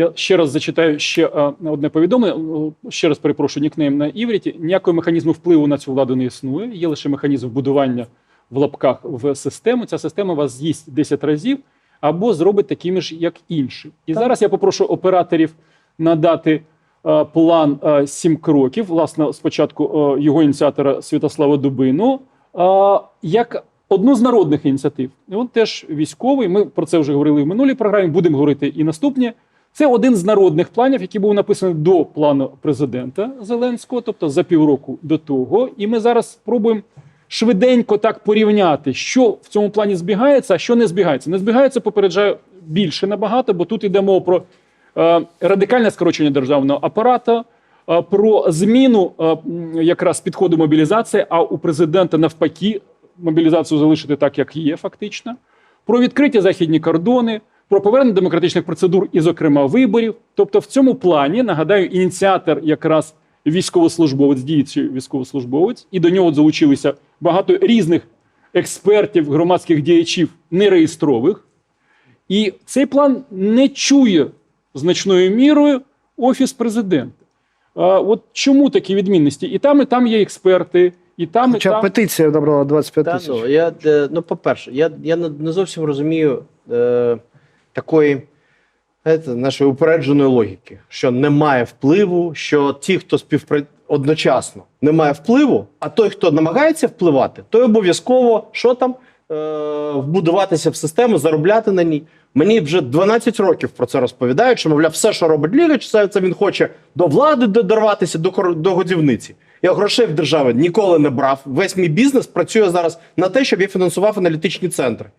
Я ще раз зачитаю ще е, одне повідомлення. Е, Ще раз перепрошую нікнейм на івріті. Ніякого механізму впливу на цю владу не існує. Є лише механізм вбудування в лапках в систему. Ця система вас з'їсть 10 разів або зробить такими ж, як інші. І зараз я попрошу операторів надати е, план сім кроків. Власне, спочатку його ініціатора Святослава Дубину, як одну з народних ініціатив. І він теж військовий. Ми про це вже говорили в минулій програмі. Будемо говорити і наступні. Це один з народних планів, який був написаний до плану президента Зеленського, тобто за півроку до того. І ми зараз спробуємо швиденько так порівняти, що в цьому плані збігається, а що не збігається. Не збігається, попереджаю більше набагато, бо тут йде мова про е, радикальне скорочення державного апарату, е, про зміну е, якраз підходу мобілізації, а у президента навпаки мобілізацію залишити так, як є, фактично, про відкриті західні кордони, про повернення демократичних процедур і, зокрема, виборів. Тобто, в цьому плані нагадаю, ініціатор якраз військовослужбовець, діючий військовослужбовець, і до нього залучилися багато різних експертів, громадських діячів нереєстрових. І цей план не чує значною мірою офіс президента. А, от чому такі відмінності? І там, і там є експерти, і там, і Хоча там. петиція набрала 25 Та, тисяч. ну, я, е, ну, по-перше, я, я не не зовсім розумію е, такої знаєте, нашої упередженої логіки, що немає впливу, що ті, хто співпрацює одночасно, немає впливу, а той, хто намагається впливати, той обов'язково що там е, вбудуватися в систему, заробляти на ній. Мені вже 12 років про це розповідають, що мовляв, все, що робить Лігач, це, він хоче до влади д- дорватися, до, до годівниці. Я грошей в держави ніколи не брав. Весь мій бізнес працює зараз на те, щоб я фінансував аналітичні центри.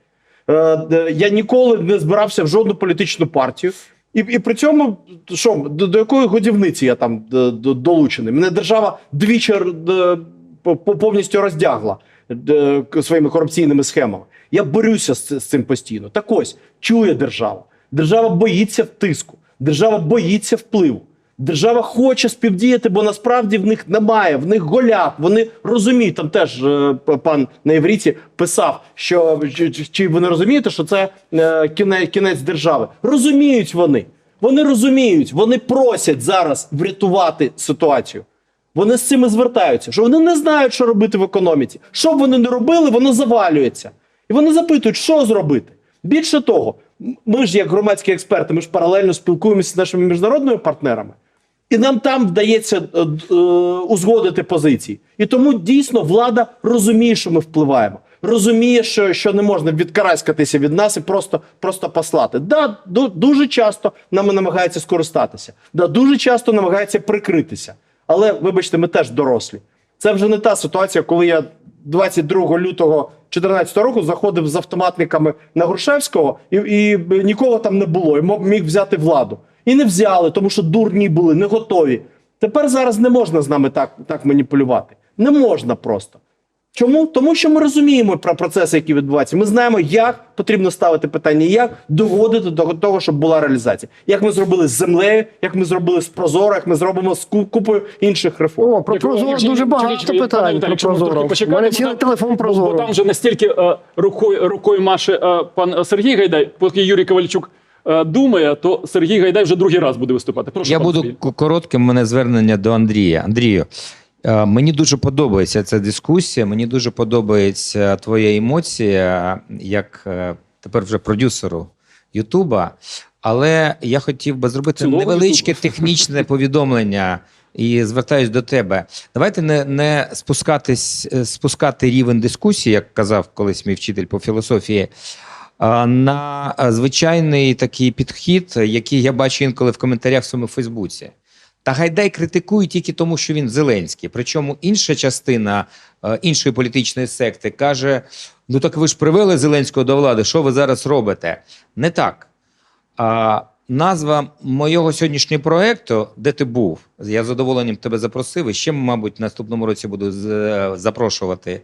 Е, де я ніколи не збирався в жодну політичну партію. І, і при цьому, що, до, до якої годівниці я там д- д- долучений? Мене держава двічі р- д- по- по- повністю роздягла д- к- своїми корупційними схемами. Я борюся з, з цим постійно. Так ось, чує держава. Держава боїться тиску, держава боїться впливу. Держава хоче співдіяти, бо насправді в них немає, в них голяк. Вони розуміють. Там теж е, пан на івриті писав, що чи, ви не розумієте, що це е, кінець, кінець держави? Розуміють вони. Вони розуміють, вони просять зараз врятувати ситуацію. Вони з цим і звертаються, що вони не знають, що робити в економіці. Що б вони не робили, воно завалюється. І вони запитують, що зробити. Більше того, ми ж, як громадські експерти, ми ж паралельно спілкуємося з нашими міжнародними партнерами. І нам там вдається е, е, узгодити позиції. І тому дійсно влада розуміє, що ми впливаємо. Розуміє, що, що не можна відкараскатися від нас і просто, просто послати. Да, ду- дуже часто нам намагається скористатися. Да, дуже часто намагається прикритися. Але, вибачте, ми теж дорослі. Це вже не та ситуація, коли я 22 лютого 2014 року заходив з автоматниками на Грушевського, і, і нікого там не було, і міг взяти владу. І не взяли, тому що дурні були, не готові. Тепер зараз не можна з нами так, так маніпулювати. Не можна просто. Чому? Тому що ми розуміємо про процеси, які відбуваються. Ми знаємо, як потрібно ставити питання, як доводити до того, щоб була реалізація. Як ми зробили з землею, як ми зробили з Прозоро, як ми зробимо з купою інших реформ. О, про. Прозоро дуже багато питань про Прозоро. У мене бо цілий там- телефон Бо Прозоро. там вже настільки е, рукою, рукою маше е, пан Сергій Гайдай, поки Юрій Ковальчук думає, то Сергій Гайдай вже другий раз буде виступати. Прошу, Я буду коротким. Мене звернення до Андрія. Андрію, е, мені дуже подобається ця дискусія. Мені дуже подобається твоя емоція, як е, тепер вже продюсеру Ютуба. Але я хотів би зробити Цілого невеличке технічне повідомлення і звертаюсь до тебе. Давайте не, не спускатись, е, спускати рівень дискусії, як казав колись мій вчитель по філософії. На е, звичайний такий підхід, який я бачу інколи в коментарях в своєму Фейсбуці. Та Гайдай критикує тільки тому, що він Зеленський. Причому інша частина е, іншої політичної секти каже: ну так ви ж привели Зеленського до влади, що ви зараз робите? Не так. А, назва моєго сьогоднішнього проекту, де ти був, я з задоволенням тебе запросив, і ще, мабуть, наступному році буду запрошувати.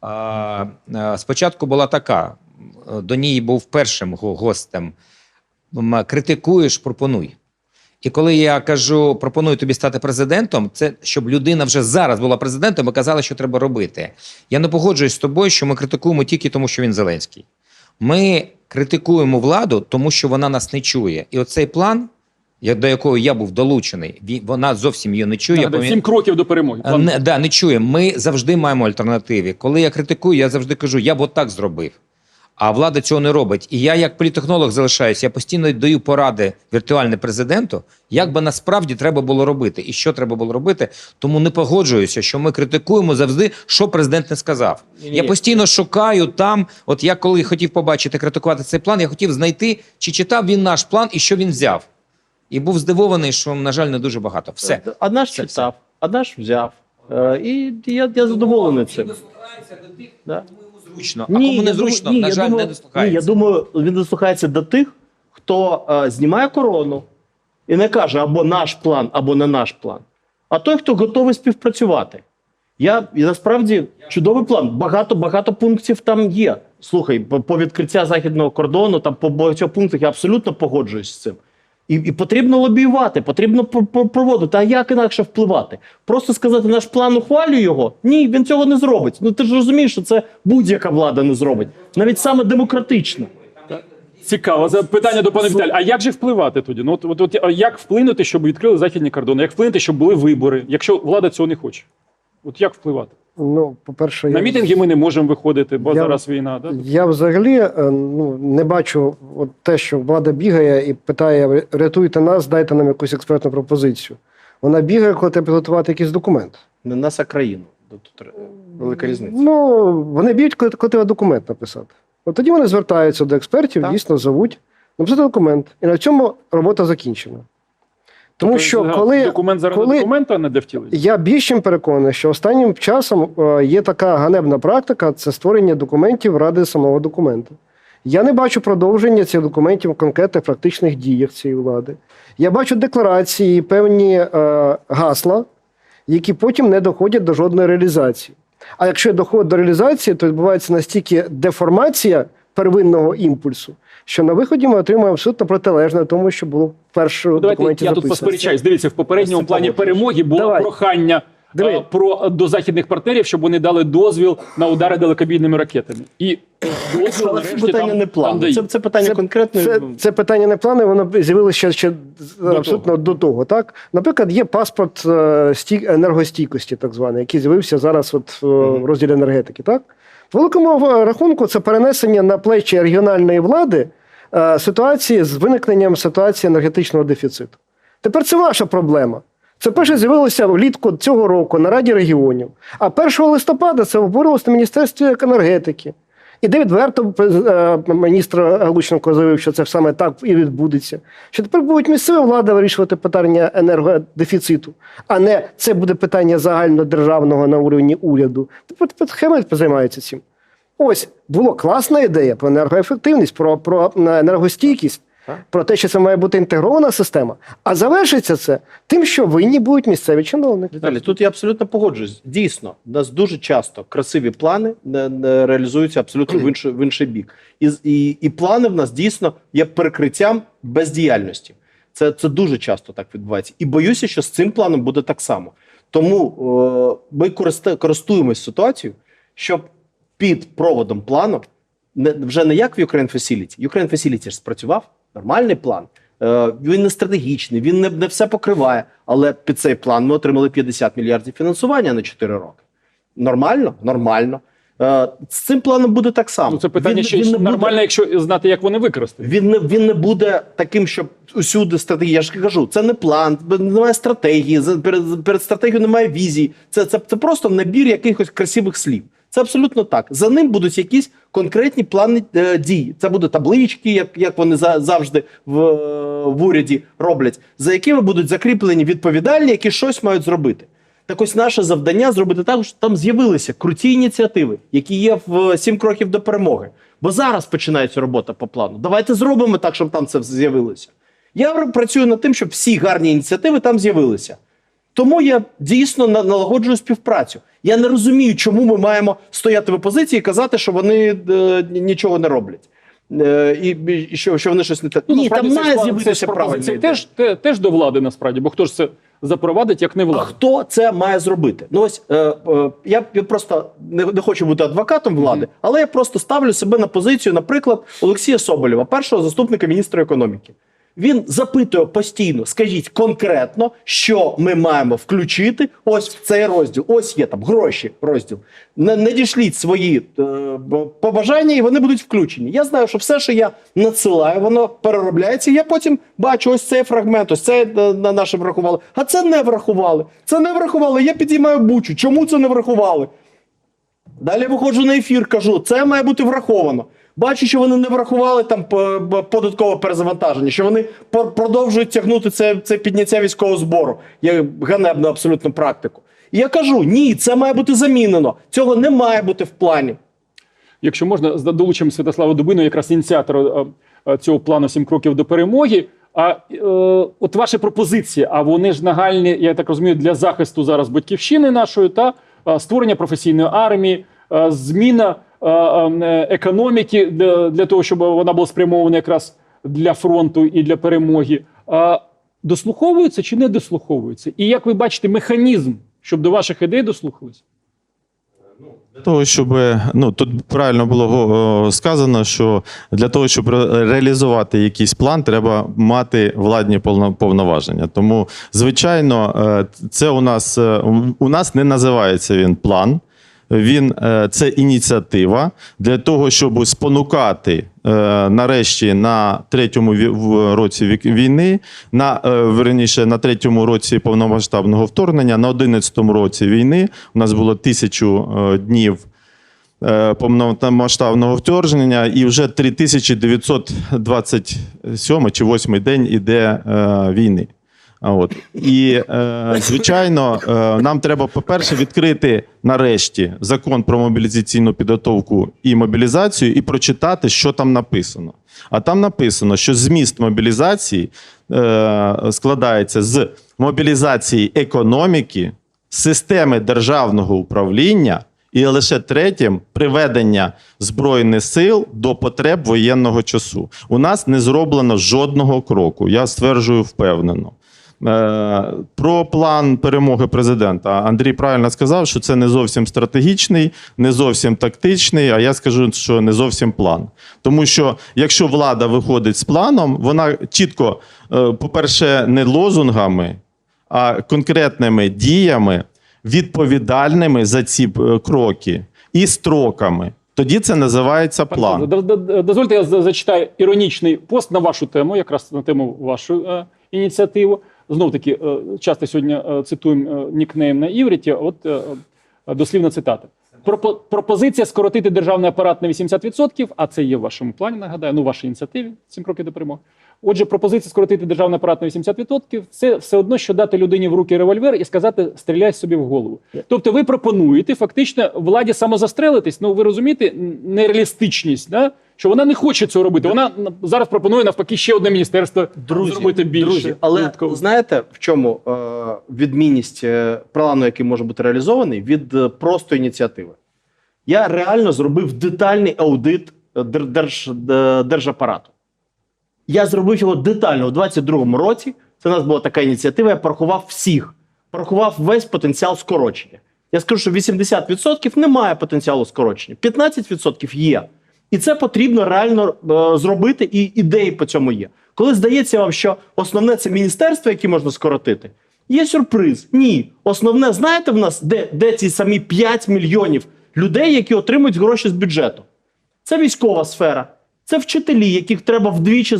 А, а, спочатку була така: до ній був першим гостем. Критикуєш, пропонуй. І коли я кажу, пропоную тобі стати президентом, це щоб людина вже зараз була президентом і казала, що треба робити. Я не погоджуюсь з тобою, що ми критикуємо тільки тому, що він Зеленський. Ми критикуємо владу, тому що вона нас не чує. І оцей план до якої я був долучений, вона зовсім її не чує. Да, Сім кроків до перемоги. План. Не, да, не чує. Ми завжди маємо альтернативи. Коли я критикую, я завжди кажу, я б отак зробив. А влада цього не робить. І я, як політехнолог, залишаюсь, я постійно даю поради віртуальне президенту, як би насправді треба було робити і що треба було робити. Тому не погоджуюся, що ми критикуємо завжди, що президент не сказав. Ні-ні. Я постійно шукаю там. От я коли хотів побачити критикувати цей план, я хотів знайти, чи читав він наш план і що він взяв. І був здивований, що, на жаль, не дуже багато. Все. А наш Це читав, а наш взяв. Е, і я, я задоволений цим. Да. Зручно. А кому я не думаю- зручно, ні, на жаль, думаю- не дослухається. Ні, я думаю, він дослухається до тих, хто е, знімає корону і не каже або наш план, або не наш план. А той, хто готовий співпрацювати. Я і насправді чудовий план. Багато багато пунктів там є. Слухай, по, по відкриття західного кордону, там по багатьох пунктах я абсолютно погоджуюсь з цим. І, і потрібно лобіювати, потрібно пр- пр- проводити. А як інакше впливати? Просто сказати, наш план ухвалює його. Ні, він цього не зробить. Ну ти ж розумієш, що це будь-яка влада не зробить, навіть саме демократична. Цікаво. Питання до пана Віталія. А як же впливати тоді? Ну, от, от, от, як вплинути, щоб відкрили західні кордони? Як вплинути, щоб були вибори, якщо влада цього не хоче? От як впливати? Ну, по-перше, На я, мітинги ми не можемо виходити, бо Я- зараз війна. Да? я взагалі е, ну, не бачу от те, що влада бігає і питає: рятуйте нас, дайте нам якусь експертну пропозицію. Вона бігає, коли треба підготувати якийсь документ. Не нас, а країну. Тут велика різниця. Ну, вони б'ють, коли, коли треба документ написати. От тоді вони звертаються до експертів, Так. дійсно зовуть, написати документ. І на цьому робота закінчена. Тому Тобто, що коли документ заради коли- документа, не де втілення? Я більш чим переконаний, що останнім часом е, є така ганебна практика це створення документів ради самого документа. Я не бачу продовження цих документів в конкретних практичних діях цієї влади. Я бачу декларації, певні е, гасла, які потім не доходять до жодної реалізації. А якщо доходить до реалізації, то відбувається настільки деформація первинного імпульсу, що на виході ми отримуємо абсолютно протилежне тому, що було в першому давайте документі я тут записано. посперечаюсь. Дивіться, в попередньому плані перемоги було Давай. прохання Диви. е, про до західних партнерів, щоб вони дали дозвіл на удари далекобійними ракетами. І дозвіл Але це питання там, не там плану. дають. Це, це питання Це- конкретне. Це, це питання не плану, воно з'явилося ще, ще абсолютно до того. Так? Наприклад, є паспорт е, стій, енергостійкості, так званий, який з'явився зараз от, е, в розділі енергетики. Так? В великому е, рахунку це перенесення на плечі регіональної влади е, ситуації з виникненням ситуації енергетичного дефіциту. Тепер це ваша проблема. Це перше з'явилося влітку цього року на Раді регіонів. А 1 листопада це обговорювалося на Міністерстві енергетики. І де відверто е, міністр Галученко заявив, що це саме так і відбудеться. Що тепер будуть місцева влада вирішувати питання енергодефіциту, а не це буде питання загальнодержавного на уровні уряду. Тепер Хемет займається цим. Ось була класна ідея про енергоефективність, про, про е, енергостійкість, про те, що це має бути інтегрована система. А завершиться це тим, що винні будуть місцеві чиновники. Віталій, тут я абсолютно погоджуюсь. Дійсно, у нас дуже часто красиві плани не, не реалізуються абсолютно в інший, в інший бік. І, і, і плани в нас дійсно є перекриттям бездіяльності. Це, це дуже часто так відбувається. І боюся, що з цим планом буде так само. Тому е, ми користуємось ситуацією, щоб під проводом плану, не, вже не як в Ukraine Facility. Ukraine Facility ж спрацював, нормальний план. Е, він не стратегічний, він не, не все покриває. Але під цей план ми отримали 50 мільярдів фінансування на 4 роки. Нормально? Нормально. Е, з цим планом буде так само. Ну, це питання Він- ще він не буде- нормально, якщо знати, як вони використають. він не, він не буде таким, щоб усюди стратегія. Я ж кажу, це не план, немає стратегії, перед, перед стратегією немає візії. Це, це, це просто набір якихось красивих слів. Це абсолютно так. За ним будуть якісь конкретні плани е, дій. Це будуть таблички, як, як вони за, завжди в, е, в уряді роблять, за якими будуть закріплені відповідальні, які щось мають зробити. Так ось наше завдання зробити так, щоб там з'явилися круті ініціативи, які є в сім кроків до перемоги. Бо зараз починається робота по плану. Давайте зробимо так, щоб там це з'явилося. Я працюю над тим, щоб всі гарні ініціативи там з'явилися. Тому я дійсно на- налагоджую співпрацю. Я не розумію, чому ми маємо стояти в опозиції і казати, що вони е, нічого не роблять. Е, і, і що, що вони щось не те. Ну, Ні, там це ж має з'явитися ідея. теж, те- теж до влади насправді, бо хто ж це запровадить, як не А хто це має зробити? Ну ось е, е, я, я просто не, не хочу бути адвокатом влади, але я просто ставлю себе на позицію, наприклад, Олексія Соболєва, першого заступника міністра економіки. Він запитує постійно, скажіть конкретно, що ми маємо включити ось в цей розділ. Ось є там гроші розділ. Не свої е, побажання, і вони будуть включені. Я знаю, що все, що я надсилаю, воно переробляється. Я потім бачу ось цей фрагмент, ось це е, на наше врахували. А це не врахували. Це не врахували. Я підіймаю бучу. Чому це не врахували? Далі виходжу на ефір, кажу, це має бути враховано. Бачу, що вони не врахували там податкове перезавантаження, що вони продовжують тягнути це, це підняття військового збору. Я ганебну абсолютно практику. І я кажу: ні, це має бути замінено. Цього не має бути в плані. Якщо можна, долучимо Святослава Дубину, якраз ініціатора е, е, цього плану «Сім кроків до перемоги. А е, от ваші пропозиції, а вони ж нагальні, я так розумію, для захисту зараз батьківщини нашої та е, створення професійної армії, зміна економіки для, того, щоб вона була спрямована якраз для фронту і для перемоги. Дослуховуються чи не дослуховуються? І як ви бачите механізм, щоб до ваших ідей дослухалися? Для того, щоб ну тут правильно було сказано, що для того, щоб реалізувати якийсь план, треба мати владні повно- повноваження. Тому, звичайно, е, це у нас е, у нас не називається він план. Він е, це ініціатива для того, щоб спонукати е, нарешті на третьому році війни, на е, верніше на третьому році повномасштабного вторгнення, на одинадцятому році війни у нас було тисячу днів повномасштабного вторгнення, і вже 3927 чи 8 день іде війни. От. І, е, звичайно, е, нам треба, по-перше, відкрити нарешті закон про мобілізаційну підготовку і мобілізацію і прочитати, що там написано. А там написано, що зміст мобілізації е, складається з мобілізації економіки, системи державного управління. І лише третім приведення збройних сил до потреб воєнного часу. У нас не зроблено жодного кроку. Я стверджую впевнено. Е, Про план перемоги президента Андрій правильно сказав, що це не зовсім стратегічний, не зовсім тактичний. А я скажу, що не зовсім план. Тому що якщо влада виходить з планом, вона чітко, е, по-перше, не лозунгами, а конкретними діями, відповідальними за ці е, кроки і строками. Тоді це називається план. Дозвольте, я зачитаю іронічний пост на вашу тему, якраз на тему вашої е, ініціативи. Знов таки, е, часто сьогодні е, цитуємо е, нікнейм на івріті. От дослівна цитата. Пропо- пропозиція скоротити державний апарат на 80%, а це є в вашому плані, нагадаю, ну, вашій ініціативі «Сім кроків до перемоги. Отже, пропозиція скоротити державний апарат на 80% – це все одно, що дати людині в руки револьвер і сказати стріляй собі в голову. Тобто ви пропонуєте фактично владі самозастрелитись, ну ви розумієте нереалістичність, да? Що вона не хоче цього робити. Вона зараз пропонує навпаки ще одне міністерство зробити більше. Друзі, але додатково. знаєте, в чому е, відмінність е, плану, який може бути реалізований, від е, простої ініціативи? Я реально зробив детальний аудит е, держ, держапарату. Я зробив його детально у 22-му році. Це у нас була така ініціатива. Я порахував всіх, порахував весь потенціал скорочення. Я скажу, що 80% немає потенціалу скорочення, 15% є. І це потрібно реально е, зробити, і ідеї по цьому є. Коли здається вам, що основне це міністерство, яке можна скоротити, є сюрприз. Ні. Основне, знаєте в нас, де, де ці самі 5 мільйонів людей, які отримують гроші з бюджету? Це військова сфера, це вчителі, яких треба вдвічі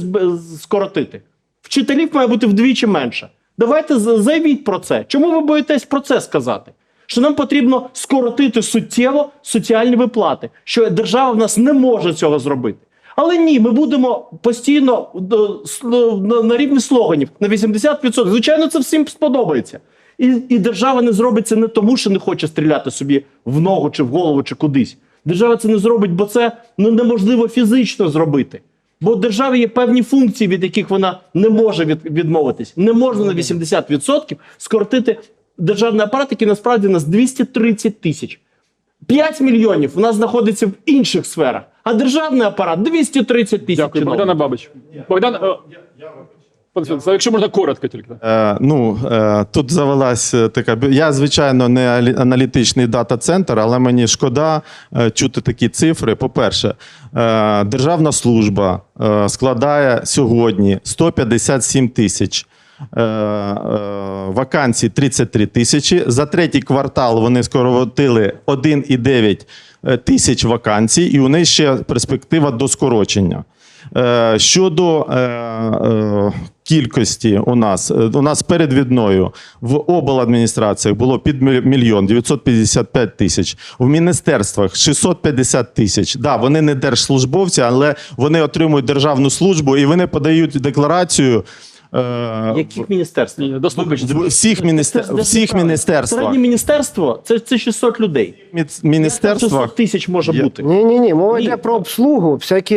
скоротити. Вчителів має бути вдвічі менше. Давайте заявіть про це. Чому ви боїтесь про це сказати? Що нам потрібно скоротити суттєво соціальні виплати, що держава в нас не може цього зробити. Але ні, ми будемо постійно е, на- на рівні слоганів на 80%. Звичайно, це всім сподобається. І, і держава не зробить це не тому, що не хоче стріляти собі в ногу чи в голову, чи кудись. Держава це не зробить, бо це ну, неможливо фізично зробити. Бо в державі є певні функції, від яких вона не може від, відмовитись. Не можна на 80% скоротити державний апарат, який насправді у нас 230 тисяч. 5 мільйонів у нас знаходиться в інших сферах, а державний апарат 230 тисяч. Дякую, чиновників. Богдана Бабич. Богдан, е, якщо можна коротко тільки. Е, ну, е, тут завелась е, така. Я, звичайно, не алі- аналітичний дата-центр, але мені шкода е, чути такі цифри. По-перше, е, державна служба е, складає сьогодні 157 тисяч. Е, е, вакансій 33 тисячі. За третій квартал вони скоротили 1,9 е, тисяч вакансій, і у них ще перспектива до скорочення. Щодо кількості у нас, у нас перед війною в обладміністраціях було під мі- мільйон 955 тисяч, в міністерствах 650 тисяч. Да, вони не держслужбовці, але вони отримують державну службу і вони подають декларацію. Е, Яких міністерств? Всіх, міністер... Це- це всіх міністерствах. Середнє міністерство це, це 600 людей. 600 тисяч може Є- бути. Ні, ні, ні, мова йде про обслугу, всякі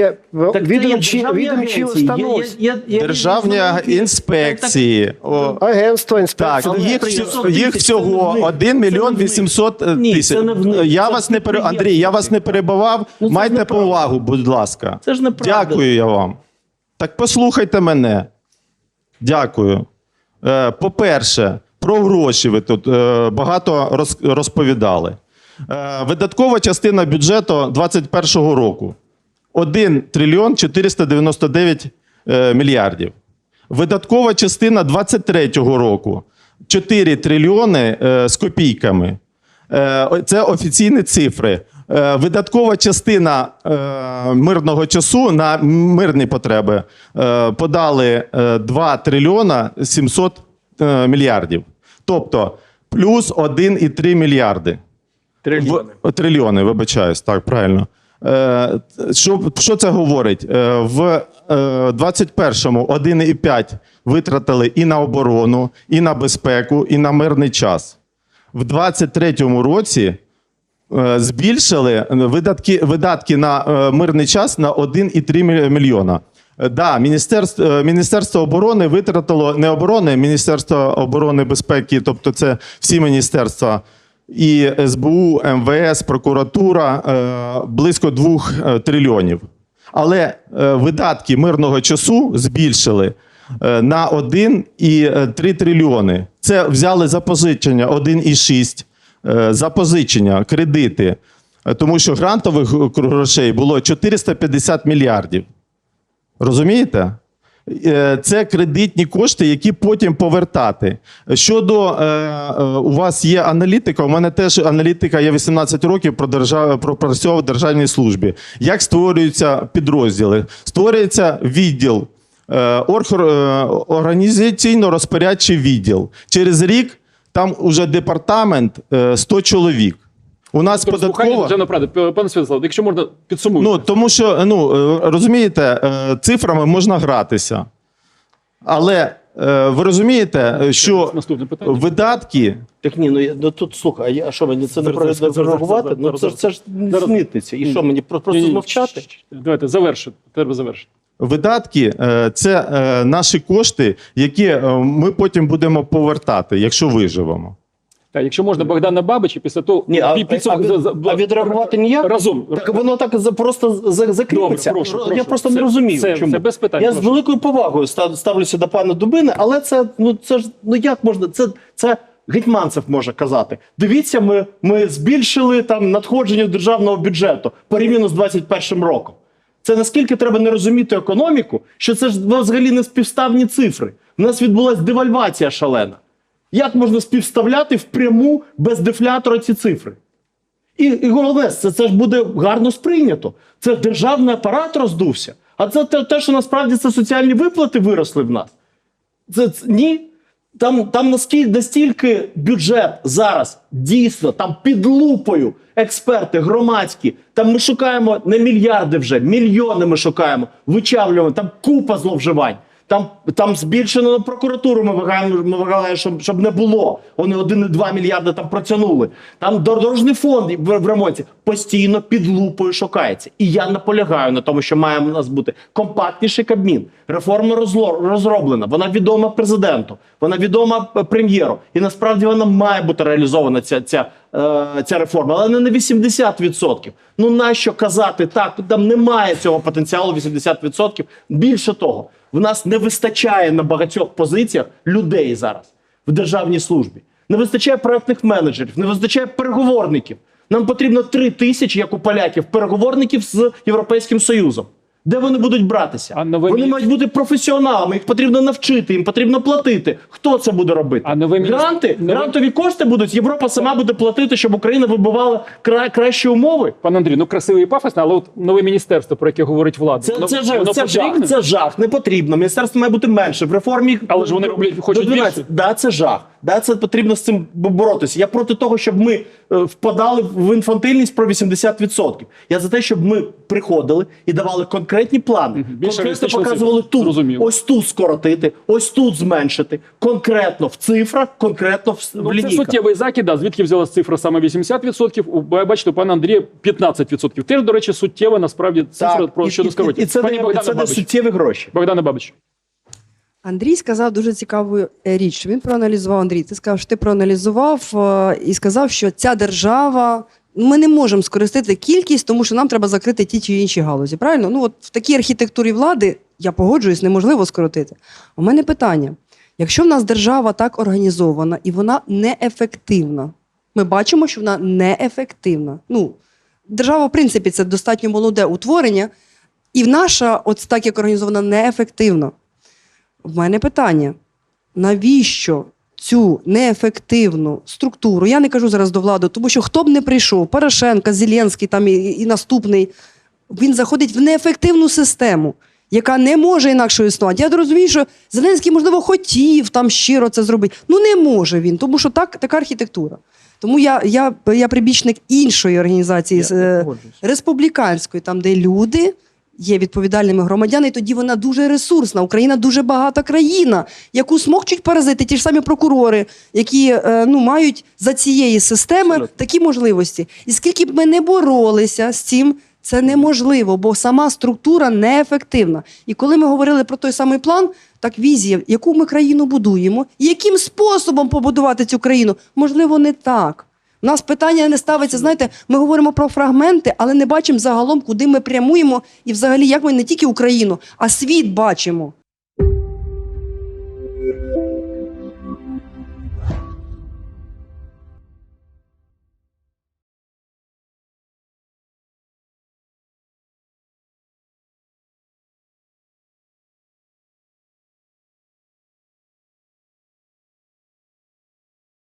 Так відомчі, державні відомчі установи. державні інспекції. Агентство, Так, їх, 300 всю- тисяч їх всього не 1 мільйон не в них. 800 е, тисяч. Я вас не пере... Андрій, я вас не перебивав. Ну, Майте повагу, будь ласка. Це ж неправда. Дякую я вам. Так послухайте мене. Дякую. Е, По-перше, про гроші ви тут е, багато розповідали. Е, Видаткова частина бюджету 2021 року 1 трильйон 499 е, мільярдів. Видаткова частина 2023 року 4 трильйони з копійками. Це офіційні цифри. Е, Видаткова частина е, мирного часу на мирні потреби е, подали е, 2 трильйона 700 е, мільярдів. Тобто плюс 1,3 мільярди. Трильйони. Трильйони, вибачаюсь, так, правильно. Що, що це говорить? В е, 21-му 1,5 витратили і на оборону, і на безпеку, і на мирний час. В 23-му році збільшили видатки, видатки на е, мирний час на 1,3 мільйона. Е, Да, Міністерство, е, Міністерство оборони витратило не оборони, Міністерство оборони безпеки, тобто це всі міністерства, і СБУ, МВС, прокуратура е, близько 2 трильйонів. Але е, видатки мирного часу збільшили е, на 1,3 трильйони. Це взяли запозичення 1,6, е, запозичення, кредити. Е, Тому що грантових грошей було 450 мільярдів. Розумієте? Е, Це кредитні кошти, які потім повертати. Щодо е, е, у вас є аналітика, у мене теж аналітика, я 18 років пропрацьовував в державній службі. Як створюються підрозділи? Створюється відділ, е, е, організаційно-розпорядчий відділ. Через рік там уже департамент е, 100 чоловік. У нас Слухання податкова. державної правди. Пане Святославе, якщо можна підсумуйте. Ну, тому що, ну, е, розумієте, е, цифрами можна гратися. Але е, ви розумієте, е, що видатки. Так ні, ну, я- ну тут слухай, а я- а що мені це не Зараз, зараз, зараз, зараз, Ну це ж це ж не Зараз. смітниця. І що мені просто змовчати? Давайте завершити. Треба завершити. Видатки е, це е, наші кошти, які е, ми потім будемо повертати, якщо виживемо. Так, якщо можна, Богдана Бабич, і після того Ні, а, підсумок а, за- а відреагувати ніяк? разом. Так воно так за- просто за- закріпиться. Добре, прошу, я просто Це- не розумію. це- чому. це без питань, Я прошу. з великою повагою став- ставлюся до пана Дубини, але це ну це ж ну як можна? Це це Гетьманцев може казати. Дивіться, ми, ми збільшили там надходження державного бюджету порівняно з 21 роком. Це наскільки треба не розуміти економіку, що це ж взагалі не співставні цифри. У нас відбулася девальвація шалена. Як можна співставляти впряму без дефлятора ці цифри? І, і головне, це, це ж буде гарно сприйнято. Це державний апарат роздувся. А це те, що насправді це соціальні виплати виросли в нас. Це, це ні. Там, там наскільки, настільки бюджет зараз дійсно там під лупою експерти громадські. Там ми шукаємо не мільярди вже, мільйони ми шукаємо, вичавлюємо, там купа зловживань. Там, там збільшено на прокуратуру. Ми вимагаємо, ми вимагаємо, щоб, щоб не було. Вони 1,2 мільярди там протягнули. Там дорожній фонд в, в ремонті постійно під лупою шукається. І я наполягаю на тому, що має у нас бути компактніший кабмін. Реформа розло- розроблена. Вона відома президенту, вона відома е, прем'єру. І насправді вона має бути реалізована ця, ця, е, ця реформа, але не на 80%. Ну нащо казати так? Там немає цього потенціалу 80%. Більше того. В нас не вистачає на багатьох позиціях людей зараз в державній службі. Не вистачає проектних менеджерів, не вистачає переговорників. Нам потрібно три тисячі, як у поляків, переговорників з Європейським Союзом. Де вони будуть братися? А нове вони мають бути професіоналами, їх потрібно навчити, їм потрібно платити. Хто це буде робити? А нове Гранти, нове- грантові кошти будуть. Європа сама буде платити, щоб Україна вибивала кра... кращі умови. Пан Андрій, ну красивий і пафосно, але от нове міністерство, про яке говорить влада, Це, воно- це, жах, це жах, це жах, не потрібно. Міністерство має бути менше. В реформі Але ж вони роблять- хочуть до 12. більше. Да, це жах. Да, це потрібно з цим боротися. Я проти того, щоб ми е, впадали в інфантильність про 80%. Я за те, щоб ми приходили і давали конкретні плани. Більше Конкретно показували цифр. тут. Зрозуміло. Ось тут скоротити, ось тут зменшити. Конкретно в цифрах, конкретно в, Ну, це суттєвий закид, да, звідки взялась цифра саме 80%, у бачите, у пана Андрія 15%. Теж, до речі, суттєва насправді цифра Так, про щодо і, і, і це, Пані не, Богдана це не суттєві гроші. Богдана Бабич. Андрій сказав дуже цікаву е, річ. Він проаналізував Андрій. Ти сказав, що ти проаналізував е, і сказав, що ця держава. Ми не можемо скористати кількість, тому що нам треба закрити ті чи інші галузі. Правильно? Ну от в такій архітектурі влади я погоджуюсь, неможливо скоротити. У мене питання: якщо в нас держава так організована і вона неефективна, ми бачимо, що вона неефективна. Ну, держава, в принципі, це достатньо молоде утворення, і наша, от так як організована, неефективна. В мене питання: навіщо цю неефективну структуру? Я не кажу зараз до влади, тому що хто б не прийшов, Порошенко, Зеленський там і, і наступний, він заходить в неефективну систему, яка не може інакше існувати. Я розумію, що Зеленський, можливо, хотів там щиро це зробити. Ну не може він, тому що так, така архітектура. Тому я, я, я прибічник іншої організації, Я е, республіканської, там, де люди є відповідальними громадянами, і тоді вона дуже ресурсна. Україна дуже багата країна, яку смокчуть паразити, ті ж самі прокурори, які е, ну, мають за цієї системи такі можливості. І скільки б ми не боролися з цим, це неможливо, бо сама структура неефективна. І коли ми говорили про той самий план, так візія, яку ми країну будуємо, яким способом побудувати цю країну, можливо, не так. У нас питання не ставиться. Знаєте, ми говоримо про фрагменти, але не бачимо загалом, куди ми прямуємо, і взагалі як ми не тільки Україну, а світ бачимо.